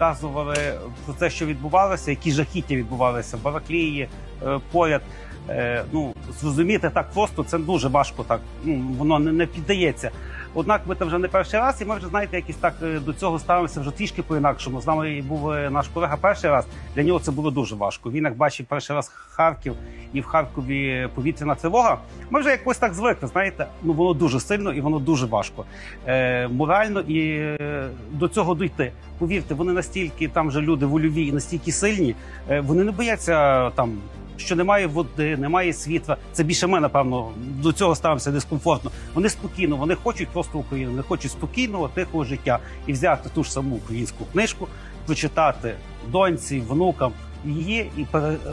Розказували про те, що відбувалося, які жахіття відбувалися в Балаклії е, поряд. Е, Ну зрозуміти так просто це дуже важко. Так ну воно не піддається. Однак ми там вже не перший раз, і ми вже знаєте, якось так е, до цього ставимося вже трішки по-інакшому. З нами був е, наш колега перший раз. Для нього це було дуже важко. Він як бачив перший раз Харків і в Харкові повітряна тривога. Ми вже якось так звикли. Знаєте, ну воно дуже сильно і воно дуже важко е, морально і е, до цього дійти. Повірте, вони настільки там вже люди вольові і настільки сильні, вони не бояться там. Що немає води, немає світла. Це більше ми, напевно, до цього ставимося дискомфортно. Вони спокійно, вони хочуть просто Україну, вони хочуть спокійного, тихого життя і взяти ту ж саму українську книжку, прочитати доньці, внукам її і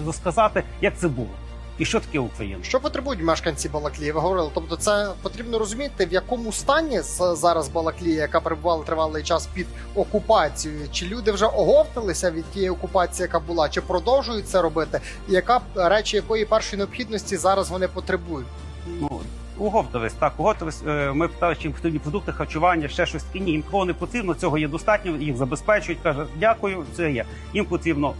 розказати, як це було і що таке Україна. Що потребують мешканці Балаклії? Ви говорили, тобто це потрібно розуміти, в якому стані зараз Балаклія, яка перебувала тривалий час під окупацією. Чи люди вже оговталися від тієї окупації, яка була, чи продовжують це робити? І яка речі якої першої необхідності зараз вони потребують? Ну, уговтались, так, уговтались. Е, Ми питали, чи їм потрібні продукти харчування, ще щось таке. Ні, їм такого не потрібно, цього є достатньо, їх забезпечують. Каже, дякую, це є. Їм потрібно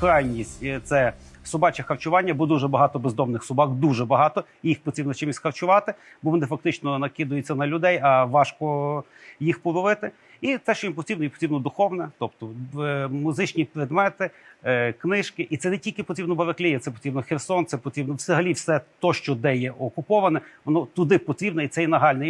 крайність е, це собаче харчування, бо дуже багато бездомних собак, дуже багато. Їх потрібно чимось харчувати, бо вони фактично накидаються на людей, а важко їх половити. І те, що їм потрібно, їм потрібно духовне, тобто е, музичні предмети, е, книжки. І це не тільки потрібно Балаклія, це потрібно Херсон, це потрібно взагалі все то, що де є окуповане, воно туди потрібно, і це і нагальне.